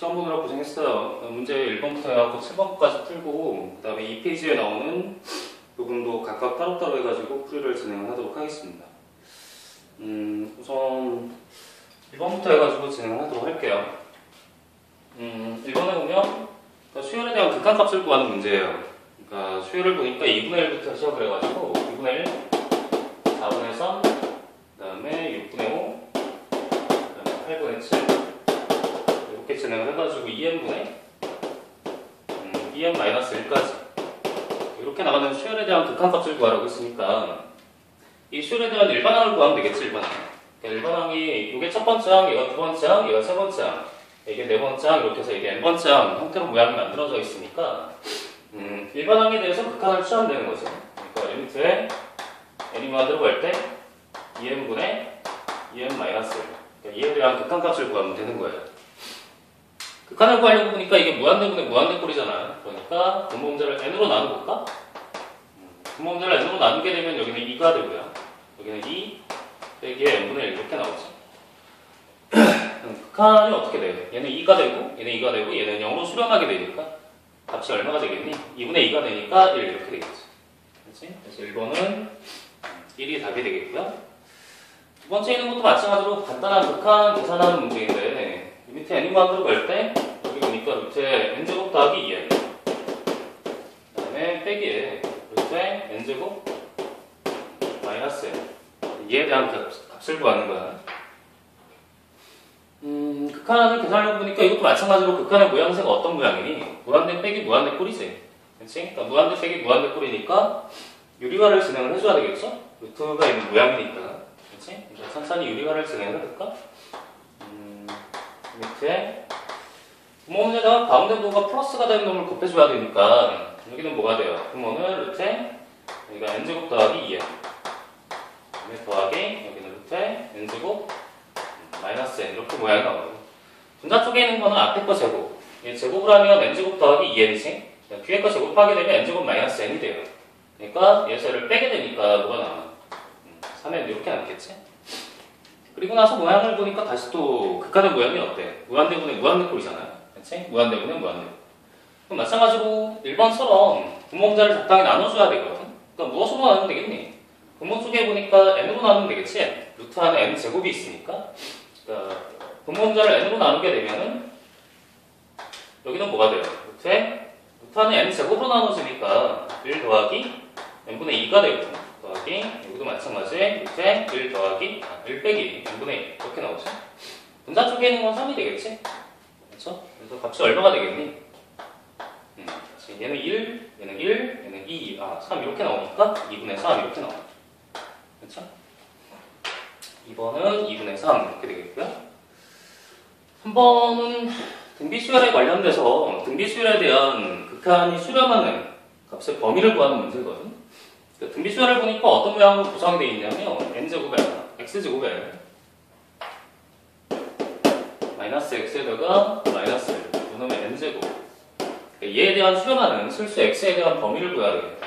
시험 보느라 고생했어요. 문제 1번부터 해갖고 7번까지 풀고 그 다음에 2페이지에 나오는 부분도 각각 따로따로 해가지고 풀이를 진행하도록 하겠습니다. 음, 우선 1번부터 해가지고 진행하도록 할게요. 음, 1번에 보면 수열에 대한 극한값을 구하는 문제예요. 그러니까 수열을 보니까 2분의 1부터 시작을 해가지고 2분의 1, 4분의 3, 그 다음에 6분의 5, 그 다음에 8분의 7 이렇게 진행을 해가지고 2n분의 음, 2n-1까지. 이렇게 나가는 수열에 대한 극한값을 구하라고 했으니까 이 수열에 대한 일반항을 구하면 되겠지 일반항. 그러니까 일반항이 이게 첫 번째 항, 얘가 두 번째 항, 얘가 세 번째 항 이게 네 번째 항 이렇게 해서 이게 n 번째 항 형태로 모양이 만들어져 있으니까 음, 일반항에 대해서 극한을 취하면 되는 거죠 그러니까 리미트에 n이만 들어갈 때 2n분의 2n-1 그러니까 이에 대한 극한값을 구하면 되는 거예요 극한을 구하려고 보니까 이게 무한대분의 무한대꼴이잖아. 그러니까 분모문제를 n으로 나눠볼까? 음, 분모문제를 n으로 나누게 되면 여기는 2가 되고요. 여기는 2 빼기 n분의 1 이렇게 나오죠. 음, 극한이 어떻게 돼요? 얘는 2가 되고 얘는 2가 되고 얘는 0으로 수렴하게 되니까 값이 얼마가 되겠니? 2분의 2가 되니까 1 이렇게 되겠죠. 그렇지? 그래서 1번은 1이 답이 되겠고요. 두 번째 있는 것도 마찬가지로 간단한 극한 계산하는 문제인데 이 밑에 n만으로 갈때 여기 보니까 루트에 n제곱 더하기 2n 그 다음에 빼기에 루트에 n제곱 마이너스 n 이에 대한 값, 값을 구하는 거야 음, 극한을 계산하려고 보니까 이것도 마찬가지로 극한의 모양새가 어떤 모양이니? 무한대 빼기 무한대 꼴이지 그치? 그러니까 무한대 빼기 무한대 꼴이니까 유리화를 진행을 해줘야 되겠죠? 루트가 있는 모양이니까 그치? 그러니까 천천히 유리화를 진행을 해볼까? 밑에 부모문제가 가운데 부호가 플러스가 되는 놈을 곱해줘야 되니까 여기는 뭐가 돼요? 부모는 루트에 여기가 n제곱 더하기 2n 그다음에 더하기 여기는 루트에 n제곱 마이너스 n 이렇게 모양이 나와요 분자 쪽에 있는 거는 앞에 거 제곱 얘 제곱을 하면 n제곱 더하기 2n이지 뒤에 거 제곱하게 되면 n제곱 마이너스 n이 돼요 그러니까 얘세를 빼게 되니까 뭐가 나와? 3n 이렇게 남겠지? 그리고 나서 모양을 보니까 다시 또 극한의 모양이 어때? 무한대분의 무한대꼴이잖아요. 그치? 무한대분의 무한대꼴. 그럼 마찬가지로 1번처럼 분모문자를 적당히 나눠줘야 되거든. 그러니까 무엇으로 나누면 되겠니? 분모 쪽에 보니까 n으로 나누면 되겠지? 루트 안에 n 제곱이 있으니까. 그러니까 분모문자를 n으로 나누게 되면은 여기는 뭐가 돼요? 루트에 루트 안에 n 제곱으로 나눠지니까 1 더하기 n분의 2가 되거든. 더하기 여기도 마찬가지 밑에 1 더하기 1 빼기 n분의 1 이렇게 나오죠. 분자 쪽에 있는 건 3이 되겠지? 그렇죠? 그래서 값이 얼마가 되겠니? 음, 얘는 1, 얘는 1, 얘는 2, 아, 3 이렇게 나오니까 2분의 3 이렇게 나와요. 그렇죠? 2번은 2분의 3 이렇게 되겠고요. 3번은 등비 수열에 관련돼서 등비 수열에 대한 극한이 수렴하는 값의 범위를 구하는 문제거든. 등비 수열을 보니까 어떤 모양으로 구성이 되어 있냐면 n제곱에 x제곱에 마이너스 x에다가 마이너스 1 그놈의 n제곱 얘에 대한 수렴하는 실수 x에 대한 범위를 구해야 되겠다.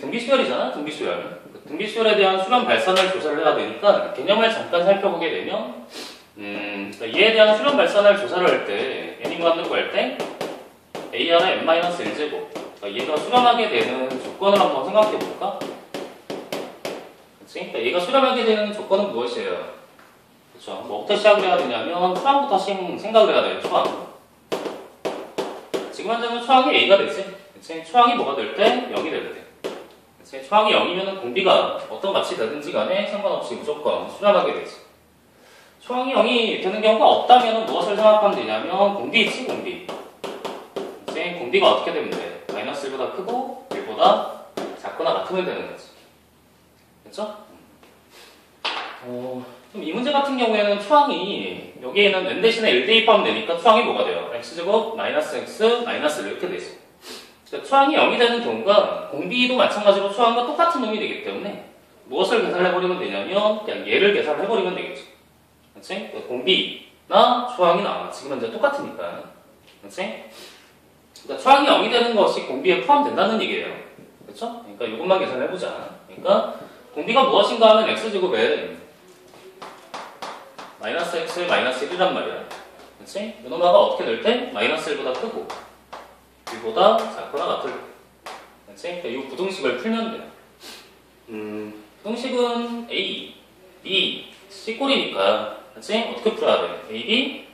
등비수열이잖아 등비수열 등비수열에 대한 수렴 발산을 조사를 해야 되니까 개념을 잠깐 살펴보게 되면 음, 얘에 대한 수렴 발산을 조사를 할 때 n이 무한대고 할때 AR의 n-1제곱 그러니까 얘가 수렴하게 되는 조건을 한번 생각해 볼까? 그러니까 얘가 수렴하게 되는 조건은 무엇이에요? 그쵸? 뭐부터 시작을 해야 되냐면 초항부터 생각을 해야 돼요, 초항. 지금 현재는 초항이 A가 되지? 그치? 초항이 뭐가 될 때? 0이 될 때. 그치? 초항이 0이면 공비가 어떤 값이 되든지 간에 상관없이 무조건 수렴하게 되지. 초항이 0이 되는 경우가 없다면 무엇을 생각하면 되냐면 공비 있지, 공비. 그치? 공비가 어떻게 되면 돼? 마이너스 1보다 크고 1보다 작거나 같으면 되는 거지. 그렇 죠? 어, 이 문제 같은 경우에는 초항이 여기에는 n 대신에 1 대입하면 되니까 초항이 뭐가 돼요? x제곱 마이너스 x 마이너스 1 이렇게 되죠. 그러니까 초항이 0이 되는 경우가 공비도 마찬가지로 초항과 똑같은 놈이 되기 때문에 무엇을 계산해버리면 되냐면 그냥 얘를 계산해버리면 되겠죠. 그렇지? 그러니까 공비나 초항이 나와. 지금 현재 똑같으니까. 그렇지? 그러니까 초항이 0이 되는 것이 공비에 포함된다는 얘기예요. 그렇죠? 그러니까 이것만 계산해보자. 그러니까 공비가 무엇인가 하면 x제곱에 마이너스 x 마이너스 1이란 말이야. 그렇지? 요노마가 어떻게 될 때? 마이너스 1보다 크고 1보다 작거나 같을 때 그렇지? 그러니까 이 부등식을 풀면 돼요 음, 부등식은 A, B, C 꼴이니까 그렇지? 어떻게 풀어야 돼? A, B,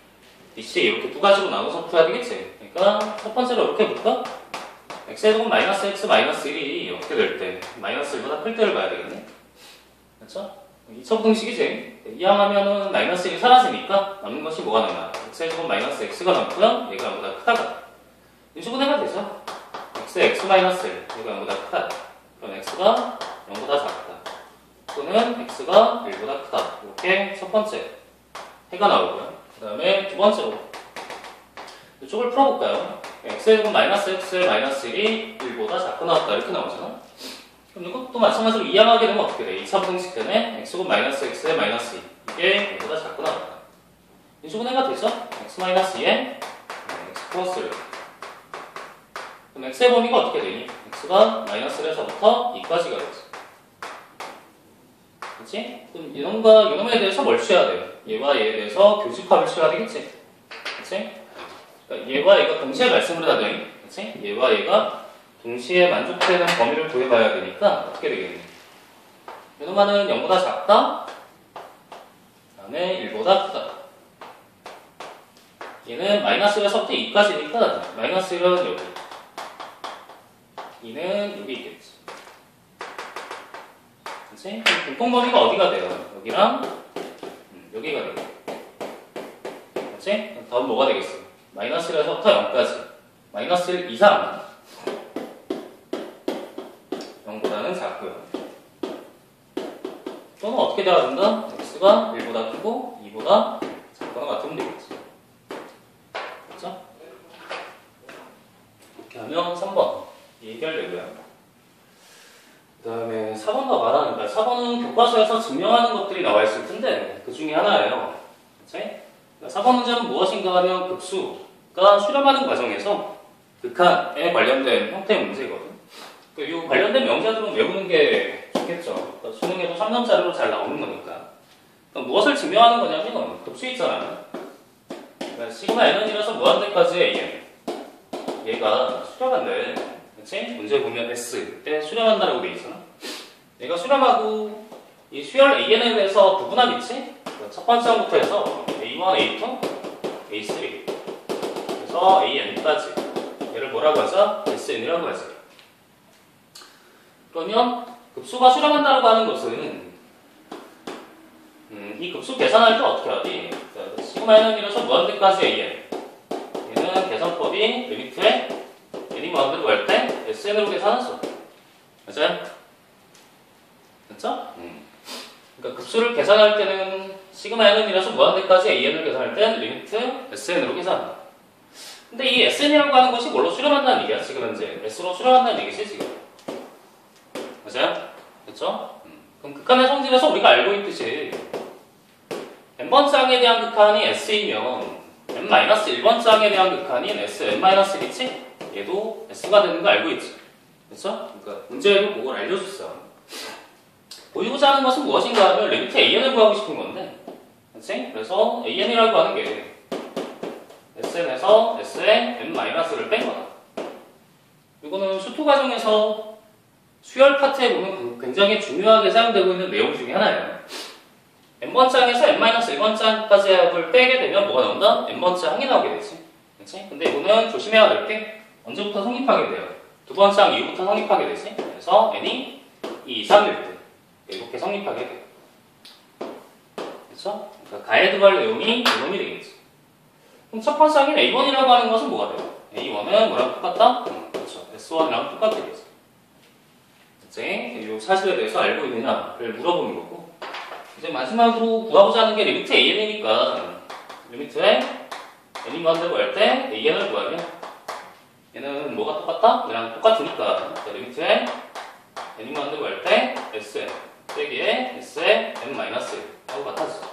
B, C 이렇게 두 가지로 나눠서 풀어야 되겠지 그러니까 첫 번째로 이렇게 볼까? x제곱 마이너스 x 마이너스 1이 어떻게 될 때? 마이너스 1보다 클 때를 봐야 되겠네 그렇죠? 2차 부등식이지. 이항하면은 마이너스 1이 사라지니까 남는 것이 뭐가 남나? x제곱 마이너스 x가 남고요. 얘가 0보다 크다가 인수분 해가 되죠? x x 마이너스 1 얘가 0보다 크다. 그럼 x가 0보다 작다. 또는 x가 1보다 크다. 이렇게 첫 번째 해가 나오고요. 그 다음에 두 번째로 이쪽을 풀어볼까요? x제곱 마이너스 x 마이너스 1이 1보다 작고 나왔다. 이렇게 나오잖아 그럼 이것도 마찬가지로 이항하게 되면 어떻게 돼? 2차 부등식 때문에 x곱 마이너스 x 마이너스 2 이게 1보다 작고 나왔다 인수분 해가 되죠? x 마이너스 2에 x 플러스 1 그럼 x의 범위가 어떻게 되니? x가 마이너스 1에서부터 2까지가 되지 그렇지? 그럼 이놈과 이놈에 대해서 뭘 취해야 돼요? 얘와 얘에 대해서 교집합을 취해야 되겠지? 그렇지? 그러니까 얘와 얘가 동시에 말씀을 해야 되니? 그렇지? 얘와 얘가 동시에 만족되는 범위를 구해봐야 되니까 어떻게 되겠니? 이놈아는 0보다 작다? 그 다음에 1보다 크다. 얘는 마이너스 1에서부터 2까지니까 마이너스 1은 여기 2는 여기 있겠지. 그치? 공통 범위가 어디가 돼요? 여기랑 음, 여기가 돼요. 그치? 다음 뭐가 되겠어? 마이너스 1에서부터 0까지 마이너스 1 이상 0보다는 작고요. 또는 어떻게 돼야 된다? x가 1보다 크고 2보다 작거나 같으면 되겠지. 그렇죠? 이렇게 하면 3번 해결되고요. 그 다음에 4번과 말하니까 4번은 교과서에서 증명하는 것들이 나와 있을 텐데 그 중에 하나예요. 그치? 4번 문제는 무엇인가 하면 급수가 수렴하는 과정에서 극한에 관련된 형태의 문제거든. 이 관련된 명제들은 외우는 게 좋겠죠. 그러니까 수능에도 3점짜리로 잘 나오는 거니까. 그럼 무엇을 증명하는 거냐면 급수 있잖아요. 그러니까 시그마 n은이라서 무한대까지의 an. 얘가 수렴한데, 그치? 문제 보면 s 때 수렴한다라고 돼 있잖아. 얘가 수렴하고 이 수열 an에 대해서 부분합 있지? 그러니까 첫 번째 항부터 해서 a1, a2, a3 그래서 an까지 얘를 뭐라고 하자? sn이라고 하지. 그러면 급수가 수렴한다고 하는 것은 음, 이 급수 계산할 때 어떻게 하지? 자, 시그마는 이라서 무한대까지 an 얘는 계산법이 리미트에 n이 무한대로 갈 때 sn으로 계산하죠. 맞아요? 그렇죠? 음. 그러니까 급수를 계산할 때는 시그마 n은 이라서 무한대까지 an을 계산할 때는 리미트 sn으로 계산한다. 근데 이 sn이라고 하는 것이 뭘로 수렴한다는 얘기야 지금 현재 s로 수렴한다는 얘기지 지금 맞아요? 그렇죠? 음. 그럼 극한의 성질에서 우리가 알고 있듯이 n번 쌍에 대한 극한이 s이면 n-1번 쌍에 대한 극한이 sn-1이지 얘도 s가 되는 거 알고 있지 그렇죠? 그러니까 문제에도 그걸 알려줬어 보이고자 하는 것은 무엇인가 하면 리미트 an을 구하고 싶은 건데 그렇지? 그래서 an이라고 하는 게 sn에서 s의 n-를 뺀 거다 이거는 수토 과정에서 수열 파트에 보면 굉장히 중요하게 사용되고 있는 내용 중에 하나예요. n번 장에서 n-1번 장까지 합을 빼게 되면 뭐가 나온다? n번째 항이 나오게 되지. 그치? 근데 이거는 조심해야 될 게 언제부터 성립하게 돼요? 두 번째 항 이후부터 성립하게 되지. 그래서 n이 2 이상일 때 이렇게 성립하게 돼요. 그렇죠? 그러니까 들어갈 내용이 이놈이 되겠지. 그럼 첫 번째 항인 a1이라고 하는 것은 뭐가 돼요? a1은 뭐랑 똑같다? 음, 그렇죠. s1이랑 똑같겠지. 이제 이 사실에 대해서 알고 있느냐를 물어보는 거고 이제 마지막으로 구하고자 하는 게 리미트 an이니까 리미트에 n이 무한대로 할때 an을 구하면 얘는 뭐가 똑같다? 얘랑 똑같으니까 리미트에 n이 무한대로 할때 sn 빼기에 s의 n-1하고 같아지죠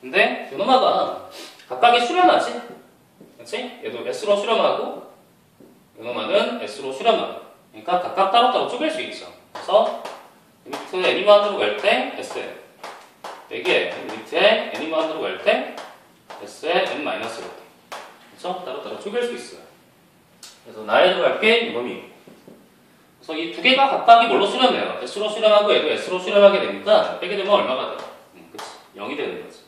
근데 요노마가 각각이 수렴하지 그렇지? 얘도 s로 수렴하고 요노마는 s로 수렴하고 그러니까 각각 따로따로 쪼갤 수 있죠. 그래서 리미트 애니만으로 갈 때 SN. 여기에 리미트에 애니만으로 갈 때 S에 N-1 그렇죠? 따로따로 쪼갤 수 있어요. 그래서 나에 들어갈 게 이놈이고 그래서 이 두 개가 각각이 뭘로 수렴해요? S로 수렴하고 얘도 S로 수렴하게 되니까 빼게 되면 얼마가 돼? 음, 그치. 0이 되는 거지.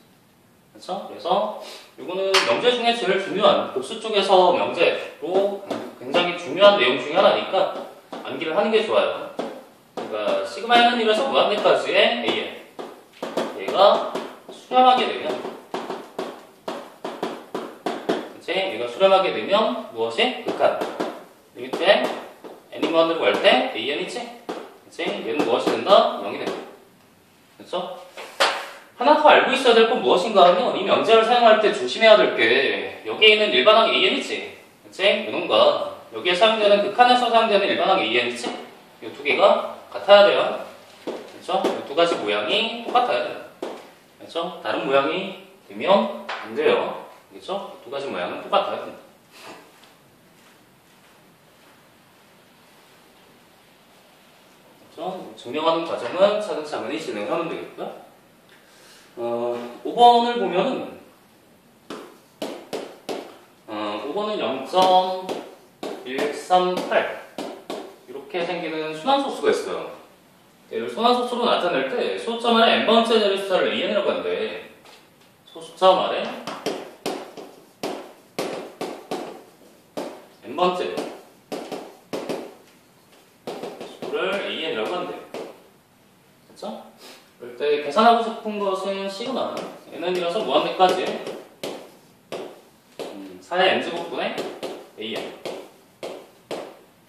그렇죠? 그래서 이거는 명제 중에 제일 중요한 복수 쪽에서 명제로 굉장히 중요한 내용 중에 하나니까 암기를 하는 게 좋아요. 그러니까 시그마 1에서 무한대까지의 AN 얘가 수렴하게 되면 그치? 얘가 수렴하게 되면 무엇이? 극한 리미트에 n이 무한대로 갈 때 AN이지? 그치? 얘는 무엇이 된다? 0이 된다. 그렇죠? 하나 더 알고 있어야 될 건 무엇인가 하면 이 명제를 사용할 때 조심해야 될 게 여기에 있는 일반항 AN이지 그치? 이놈과 여기에 사용되는 극한에서 사용되는 일반항 AN이지? 이두 개가 같아야 돼요 그렇죠? 이두 가지 모양이 똑같아야 돼요 그렇죠? 다른 모양이 되면 안 돼요 그렇죠? 두 가지 모양은 똑같아야 됩니다 그렇죠? 증명하는 과정은 차근차근히 진행하면 되겠고요 어, 5번을 보면은 어, 5번은 0.138 이렇게 생기는 순환소수가 있어요. 얘를 순환소수로 나타낼 때 소수점 안에 n번째 자리 숫자를 an이라고 하는데 소수점 아래 n번째 수를 an이라고 한대요. 그렇죠? 그럴 때 계산하고 싶은 것은 시그마 n은 이라서 무한대까지 음, 4의 n제곱분의 an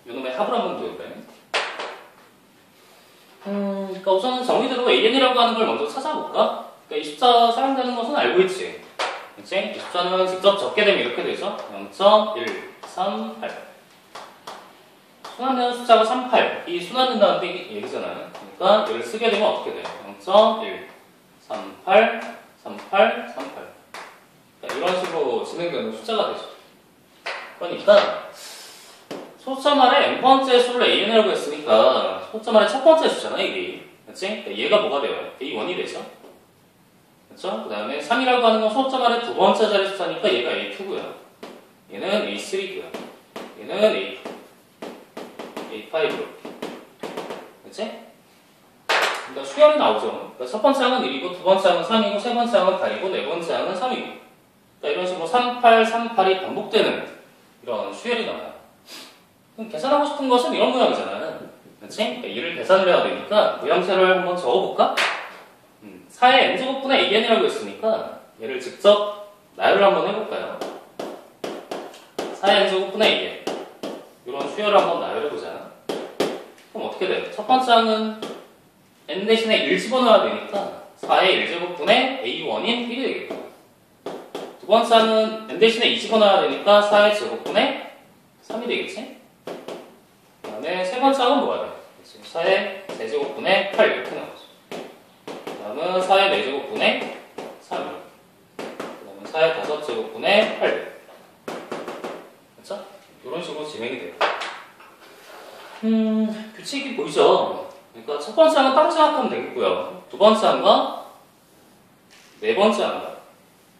이놈의 합을 한번 보여볼까요? 음, 그러니까 우선은 정의대로 an이라고 하는 걸 먼저 찾아볼까? 그러니까 이 숫자 사용되는 것은 알고 있지 그치? 이 숫자는 직접 적게 되면 이렇게 되죠 0.138 순환되는 숫자가 38. 이 순환된다는 얘기잖아요. 그러니까 얘를 쓰게 되면 어떻게 돼요? 0.1, 38, 38, 38. 이런 식으로 진행되는 숫자가 되죠. 그러니까 소점 아래 n번째 수를 an이라고 했으니까 소점 아래 첫 번째 수잖아, 이게. 그치? 그러니까 얘가 뭐가 돼요? a1이 되죠? 그쵸? 그 다음에 3이라고 하는 건 소점 아래 두 번째 자리 숫자니까 얘가 a2고요. 얘는 a3고요. 얘는 a4. A5 그치? 그러니까 수열이 나오죠. 그러니까 첫 번째 항은 1이고 두 번째 항은 3이고 세 번째 항은 8이고 네 번째 항은 3이고 그러니까 이런 식으로 38, 38이 반복되는 이런 수열이 나와요. 그럼 계산하고 싶은 것은 이런 모양이잖아요. 그치? 그러니까 이를 계산을 해야 되니까 모양새를 한번 적어볼까? 음, 4의 n제곱분의 an이라고 했으니까 얘를 직접 나열을 한번 해볼까요? 4의 n제곱분의 an 이런 수열을 한번 나열해보자. 그럼 어떻게 돼요? 첫 번째 항은 n 대신에 1 집어넣어야 되니까 4의 1제곱분의 a1인 1이 되겠고 두 번째 항은 n 대신에 2 집어넣어야 되니까 4의 제곱분의 3이 되겠지? 그 다음에 세 번째 항은 뭐야 돼? 4의 4제곱분의 8 이렇게 나오죠. 그 다음은 4의 4제곱분의 3 그 다음에 4의 5제곱분의 8 그렇죠? 이런 식으로 진행이 돼요. 음, 규칙이 보이죠? 그러니까 첫 번째 항은 따로 생각하면 되겠고요. 두 번째 항과 네 번째 항과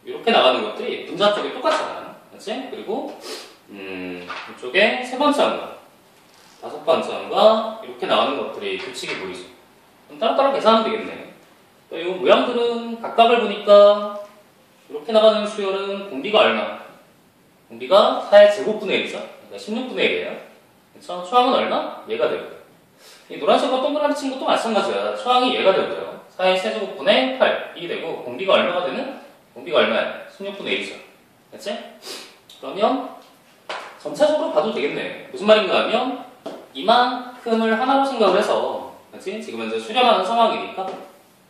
이렇게 나가는 것들이 분자 쪽이 똑같잖아요. 그렇지? 그리고 음, 이쪽에 세 번째 항과 다섯 번째 항과 이렇게 나가는 것들이 규칙이 보이죠. 그럼 따로따로 계산하면 되겠네. 이 모양들은 각각을 보니까 이렇게 나가는 수열은 공비가 얼마? 공비가 4의 제곱분의 1이죠. 그러니까 16분의 1이에요. 그렇죠? 초항은 얼마? 얘가 되고요. 이 노란색과 동그라미 친 것도 마찬가지야. 초항이 얘가 되고요. 4의 세제곱분의 8, 이 되고 공비가 얼마가 되는? 공비가 얼마야? 16분의 1이죠. 그렇지? 그러면 전체적으로 봐도 되겠네. 무슨 말인가 하면 이만큼을 하나로 생각을 해서 그렇지? 지금 현재 수렴하는 상황이니까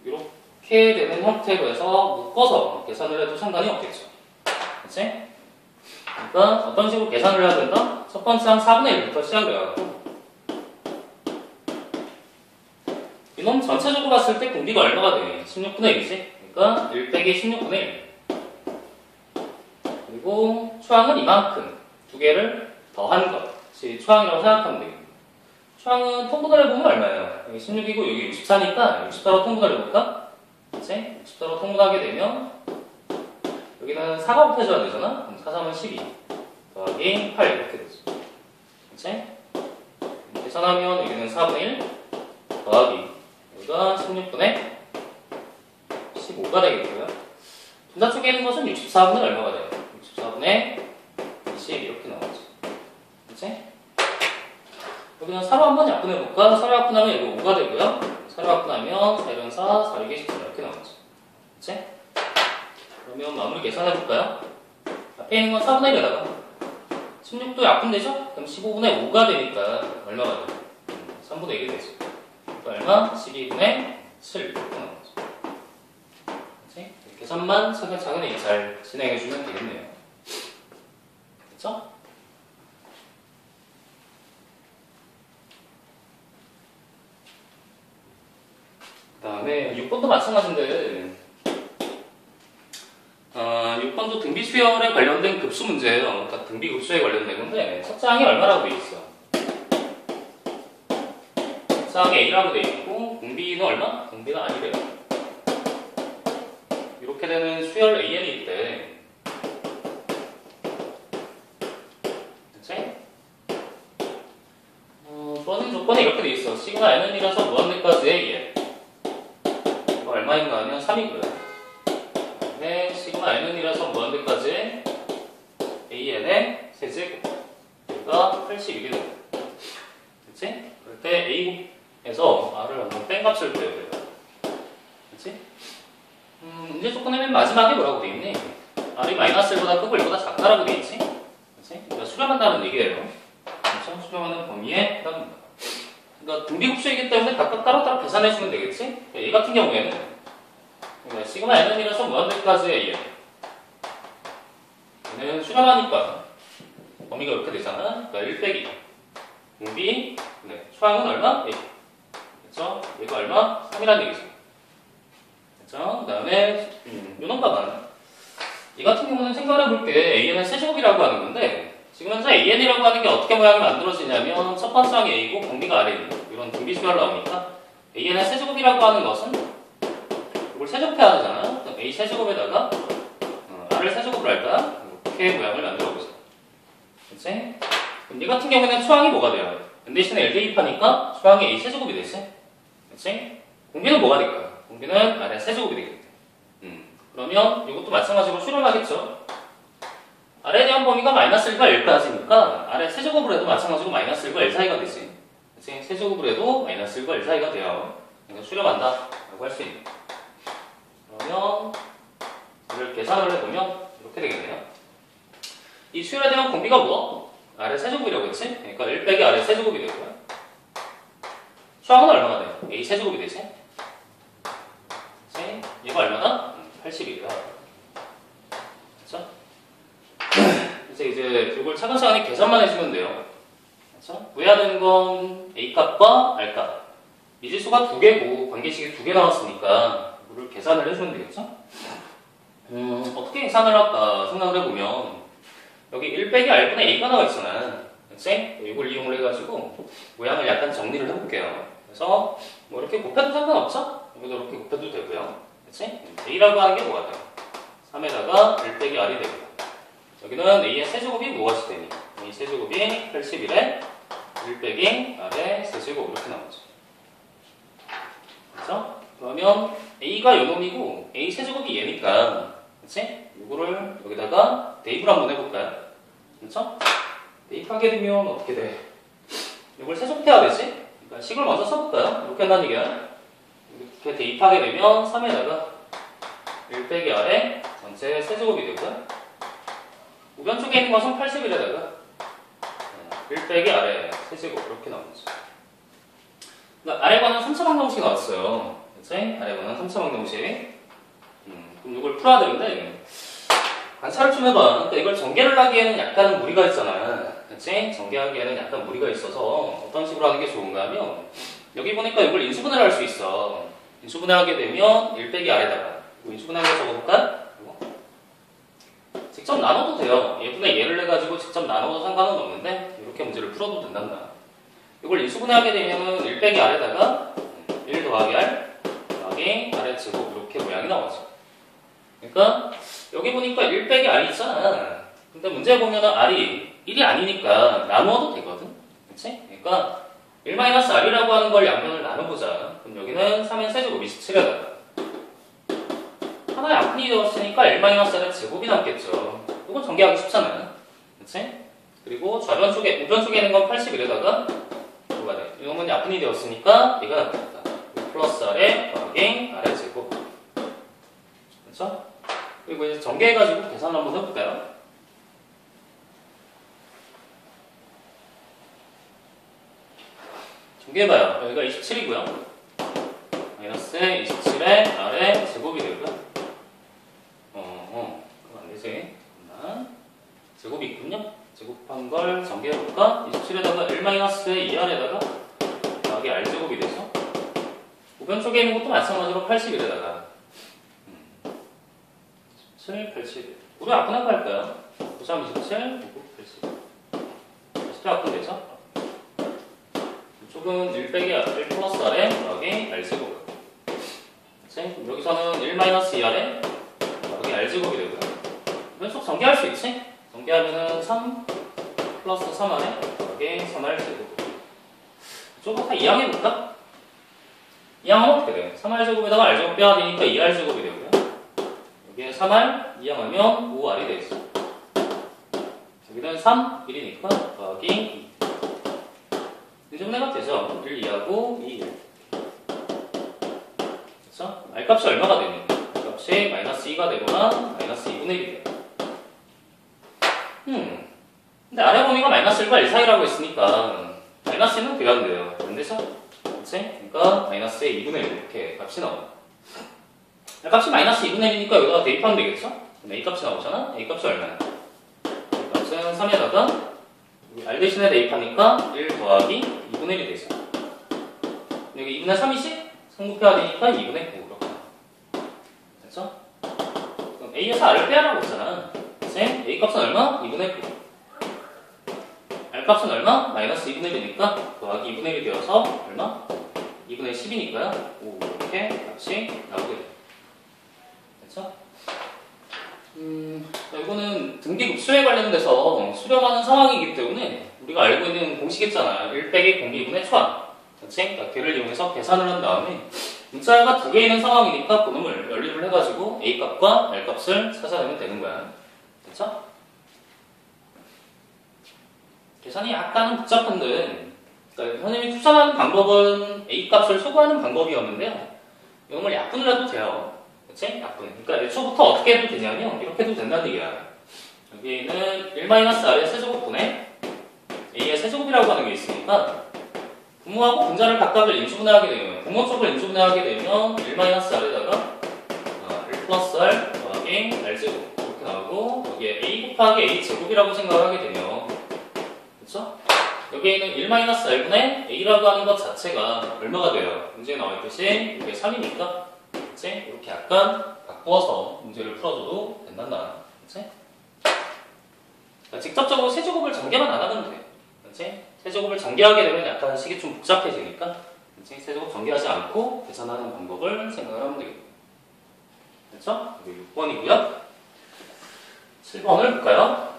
이렇게 되는 형태로 해서 묶어서 계산을 해도 상관이 없겠죠. 그렇지? 그러니까 어떤 식으로 계산을 해야 된다? 첫 번째 한 4분의 1부터 시작을 해요. 이놈 전체적으로 봤을 때 공비가 얼마가 돼? 16분의 1이지? 그러니까 1 빼기 16분의 1. 그리고 초항은 이만큼 두 개를 더한 것이 초항이라고 생각하면 되겠습니다. 초항은 통분을 해보면 얼마예요? 여기 16이고 여기 64니까 64로 통분을 해볼까? 그치? 64로 통분하게 되면 여기 여기는 4가 곱해줘야 되잖아? 그럼 4, 3은 12 더하기 8 이렇게 되죠. 그치? 계산하면 여기는 4분의 1 더하기 여기가 16분의 15가 되겠고요. 분자 쪽에 있는 것은 64분의 얼마가 돼요? 64분의 20 이렇게 나오죠. 그치? 여기는 4로 한번 약분해볼까? 4로 약분하면 여기 5가 되고요. 4로 약분하면 4, 1, 4, 4, 6, 14 이렇게 나오죠. 그치? 그러면 마무리 계산해볼까요? 앞에 있는 건 4분의 1에다가 16도 약분되죠? 그럼 15분의 5가 되니까 얼마가 돼요? 3분의 1이 되죠. 그러니까 얼마? 12분의 7 이렇게 나오죠. 그치? 계산만 차근차근히 잘 진행해주면 되겠네요. 그쵸? 그 다음에 6번도 마찬가지인데 어, 6번도 등비 수열에 관련된 급수 문제예요. 그러니까 등비 급수에 관련된 건데 첫 장이 얼마라고 돼 있어? 첫 장이 A라고 돼 있고 공비는 얼마? 공비가 아니래요. 이렇게 되는 수열 있대. 그치? 어, 조건이 이렇게 돼 있어. 시그마 N이라서 무한대까지 의 AN. 이거 얼마인가 하면 3이고요. 네, 시그마 n은이라서 무한대까지 an의 세제곱 여기가 82개 됩니다. 그치? 그럴 때 a에서 r을 한번 뺀 값을 구해야 돼요. 그치? 음, 문제 조건의 맨 마지막에 뭐라고 돼 있니? r이 마이너스 1보다 크고 1보다 작다라고 돼 있지? 그치? 그러니까 수렴한다는 얘기예요. 그렇죠? 수렴하는 범위에 해당합니다. 그러니까 등비급수이기 때문에 각각 따로따로 계산해주면 되겠지? 얘 같은 경우에는 네, 시그마 n은이라서 무한대까지의 얘. 얘는 수렴하니까 범위가 이렇게 되잖아. 그러니까 1 빼기 공비 네, 수항은 얼마? 1. 그렇죠? 얘가 얼마? 3이라는 얘기죠. 그렇죠? 그 다음에 음, 요놈 봐봐. 이 같은 경우는 생각해 볼게 AN은 세제곱이라고 하는 건데 지금 현재 AN이라고 하는 게 어떻게 모양이 만들어지냐면 첫 번째 항이 A고 공비가 아래에 있는 이런 등비 수열 나오니까 AN의 세제곱이라고 하는 것은 이걸 세제곱해야 되잖아. A 세제곱에다가 어, R을 세제곱을 할까? 이렇게 모양을 만들어 보자. 그치? 그럼 얘 같은 경우에는 수항이 뭐가 돼요? n 대신에 L 대입하니까 수항이 A 세제곱이 되지? 그치? 공비는 뭐가 될까? 공비는 R의 세제곱이 되겠대. 음. 그러면 이것도 마찬가지로 수렴하겠죠? R에 대한 범위가 마이너스 1과 1까지니까 R의 세제곱을 해도 마찬가지로 마이너스 1과 1 사이가 되지. 그치? 세제곱을 해도 마이너스 1과 1 사이가 돼요. 그러니까 수렴한다. 라고 할 수 있는 그러면 이걸 계산을 해보면 이렇게 되겠네요. 이 대한 공비가 뭐? 아래 세제곱이라고 했지? 그러니까 1 빼기 아래 세제곱이 되고요. 수항은 얼마가 돼요? A 세제곱이 되지? 그치? 얘가 얼마나? 80이래요. 그쵸? 그래서 이제 이걸 차근차근히 계산만 해주면 돼요. 그쵸? 구해야 건 A값과 R값. 미지수가 두 개고 관계식이 두 개 나왔으니까 이거를 계산을 해주면 되겠죠? 음, 어떻게 계산을 할까 생각을 해보면 여기 1 빼기 r분의 a가 나와 있잖아 그치? 이걸 이용을 해가지고 모양을 약간 정리를 해볼게요 그래서 뭐 이렇게 곱해도 상관없죠? 여기도 이렇게 곱해도 되고요 그치? a라고 하는 게 뭐가 돼요? 3에다가 1 빼기 r이 되고요 여기는 a의 세제곱이 무엇이 되니? a 세제곱이 81에 1 빼기 r의 세제곱 이렇게 나오죠 그렇죠? 그러면 a가 요놈이고 a 세제곱이 얘니까 그치? 이거를 여기다가 대입을 한번 해볼까요? 그렇죠? 대입하게 되면 어떻게 돼? 이걸 세제곱해야 되지? 그러니까 식을 먼저 써볼까요? 이렇게 한다는 얘기야 이렇게 대입하게 되면 3에다가 1 빼기 아래 전체 세제곱이 되고요 우변 쪽에 있는 것은 81에다가 1 빼기 아래 세제곱 이렇게 나오죠 그러니까 아래 관은 3차 방정식이 나왔어요 그치? 아래 관은 3차 방정식 음, 그럼 이걸 풀어야 되는데 관찰을 좀 해봐 그러니까 이걸 전개를 하기에는 약간 무리가 있잖아 그치? 전개하기에는 약간 무리가 있어서 어떤 식으로 하는 게 좋은가 하면 여기 보니까 이걸 인수분해를 할 수 있어 인수분해 하게 되면 1 빼기 아래다가 인수분해한 거 적어볼까? 직접 나눠도 돼요 얘분의 얘를 해가지고 직접 나눠도 상관은 없는데 이렇게 문제를 풀어도 된단다 이걸 인수분해하게 되면 1 빼기 아래다가 1 더하기 R 더하기 아래 제곱 이렇게 모양이 나오죠. 그러니까 여기 보니까 1 빼기 R이 있잖아. 근데 문제 보면은 R이 1이 아니니까 나누어도 되거든. 그치? 그러니까 1-R이라고 하는 걸 양변을 나눠보자. 그럼 여기는 3의 세제곱 27에다가 하나의 앞분이 되었으니까 1-R의 제곱이 남겠죠. 이건 전개하기 쉽잖아요. 그치? 그리고 좌변 쪽에, 우변 쪽에 있는 건 81에다가 뭐가 돼? 이건 건 약분이 되었으니까 얘가 나타났다. 플러스 R의 더하기 R의 제곱. 그렇죠? 그리고 이제 전개해가지고 계산 한번 해볼까요? 전개해봐요. 여기가 27이고요. 마이너스 27의 R의 제곱이 되고요. 어, 어, 그럼 안 되지. 잠깐만. 제곱이 있군요. 제곱한 걸 전개해볼까? 27에다가 1-의 2R에다가 더하기 R제곱이 되죠. 우변 쪽에 있는 것도 마찬가지로 81에다가 7, 81 우리 앞분할 거 할까요? 9, 27, 9, 80 10대 앞분 되죠? 이쪽은 1 빼기 1 플러스 R에 더하기 R제곱? 그럼 여기서는 1-2R에 더하기 R제곱이 되고요 왼쪽 전개할 수 있지? 전개하면은 3 플러스 3R에 더하기 3R 제곱 이쪽은 다 이항해볼까? 이항하면 어떻게 돼? 3R 제곱에다가 R 제곱 빼야 되니까 2R 제곱이 되고 요. 여기에 3R 이항하면 5R이 되겠어. 여기는 3, 1이니까 더하기 2. 인정내가 되죠? 1, 2하고 2, 1. 그렇죠? R 값이 얼마가 되니? R 값이 마이너스 2가 되거나 마이너스 2분의 1이 돼요. 음. 근데 아래 범위가 마이너스 1과 1 사이라고 했으니까 마이너스 1은 돼야 돼요. 안 되죠? 그치? 그러니까 마이너스의 2분의 1 이렇게 값이 나와요. 값이 마이너스 2분의 1이니까 여기다가 대입하면 되겠죠? A 값이 나오잖아? A 값이 얼마야? A 값은 3에다가 R 대신에 대입하니까 1 더하기 2분의 1이 되죠. 여기 2분의 3이지? 성분해야 되니까 2분의 9로 됐죠? 그럼 A에서 R을 빼라고 했잖아. 그치? A 값은 얼마? 2분의 9. R 값은 얼마? 마이너스 2분의 1이니까 더하기 2분의 1이 되어서 얼마? 2분의 10이니까요. 오, 이렇게 값이 나오게. 됐 죠? 음, 이거는 등기급수에 관련돼서 수렴하는 상황이기 때문에 우리가 알고 있는 공식 있잖아요. 1 빼기 공기분의. 그치? 그러니까 걔를 이용해서 계산을 한 다음에 문자가 두 개 있는 상황이니까 그놈을 연립을 해가지고 A 값과 R 값을 찾아내면 되는 거야. 됐죠? 계산이 약간은 복잡한데 그러니까 선생님이 추천하는 방법은 A 값을 소구하는 방법이었는데요. 이걸 약분을 해도 돼요. 그치? 약분. 그러니까 애초부터 어떻게 해도 되냐면 이렇게 해도 된다는 얘기야. 여기는 1-R의 세제곱분의 A의 세제곱이라고 하는 게 있으니까 분모하고 분자를 각각을 인수분해하게 되면 분모 쪽을 인수분해하게 되면 1-R에다가 1 플러스 R 더하기 R제곱 이렇게 나오고 여기에 A 곱하기 A 제곱이라고 생각을 하게 되면 그렇죠? 여기에 있는 1-R분의 A라고 하는 것 자체가 얼마가 돼요? 문제에 나와 있듯이 이게 3이니까 그치? 이렇게 약간 바꾸어서 문제를 풀어줘도 된단다 그치? 그러니까 직접적으로 세제곱을 전개만 안 하면 돼 그치? 세제곱을 전개하게 되면 약간 식이 좀 복잡해지니까 그치? 세제곱 전개하지 않고 계산하는 방법을 생각을 하면 되겠다 그렇죠? 6번이고요 7번을 볼까요?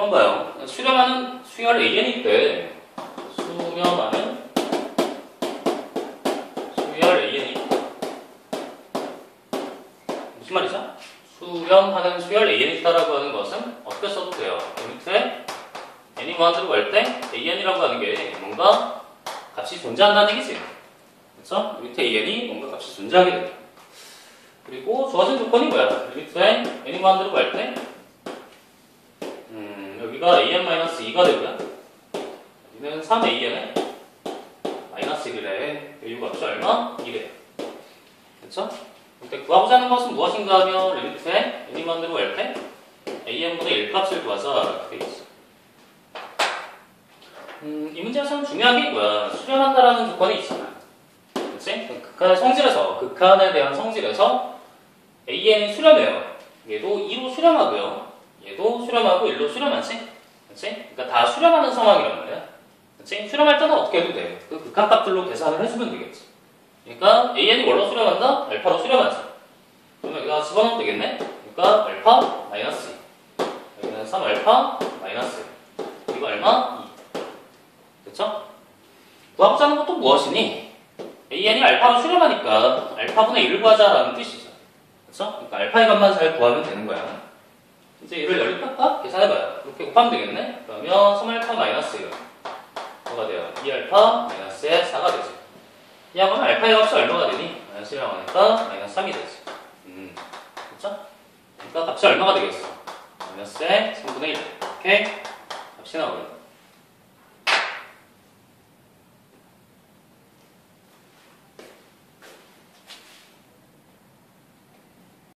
한번 봐요. 수열 AN일 때 수렴하는 수열 AN이 무슨 말이죠? 수렴하는 수열 있다라고 하는 것은 어떻게 써도 돼요? 밑에 N이 무한대로 갈때 AN이라고 하는 게 뭔가 값이 존재한다는 얘기지. 그렇죠? 밑에 AN이 뭔가 값이 존재하게 된다. 그리고 주어진 조건이 뭐야? 밑에 N이 무한대로 갈때 여기가 an-2가 되고요. 여기는 3an에 마이너스 1에 이 값이 얼마? 1에 그렇죠? 근데 구하고자 하는 것은 무엇인가 하면 리미트에 n이 만들고 할때 an분의 1 값을 구하자 이렇게 돼 있어. 음, 이 문제에서는 중요한 게 뭐야? 수렴한다라는 조건이 있잖아. 그렇지? 극한의 성질에서 극한에 대한 성질에서 an이 수렴해요. 얘도 2로 수렴하고요. 얘도 수렴하고 1로 수렴하지? 그렇지? 그러니까 다 수렴하는 상황이란 말이야. 그렇지? 수렴할 때는 어떻게 해도 돼. 그 극한값들로 계산을 해주면 되겠지. 그러니까 AN이 뭘로 수렴한다? 알파로 수렴하지. 그러면 여기가 집어넣으면 되겠네? 그러니까 알파 마이너스 2. 여기는 3 알파 마이너스 1. 이거 얼마? 2. 됐죠? 구하고자 하는 것도 무엇이니? AN이 알파로 수렴하니까 알파분의 1을 구하자라는 뜻이죠. 그렇죠? 그러니까 알파의 값만 잘 구하면 되는 거야. 이제 이를 연립할까? 계산해봐요. 이렇게 곱하면 되겠네? 그러면 3알파 마이너스 1은 뭐가 돼요? 2알파 마이너스의 4가 되지. 이 하면 알파의 값이 얼마가 되니? 마이너스 1이라고 하니까 마이너스 3이 되지. 음, 그렇죠? 그러니까 값이 얼마가 되겠어? 마이너스의 3분의 1. 이렇게 값이 나오겠네.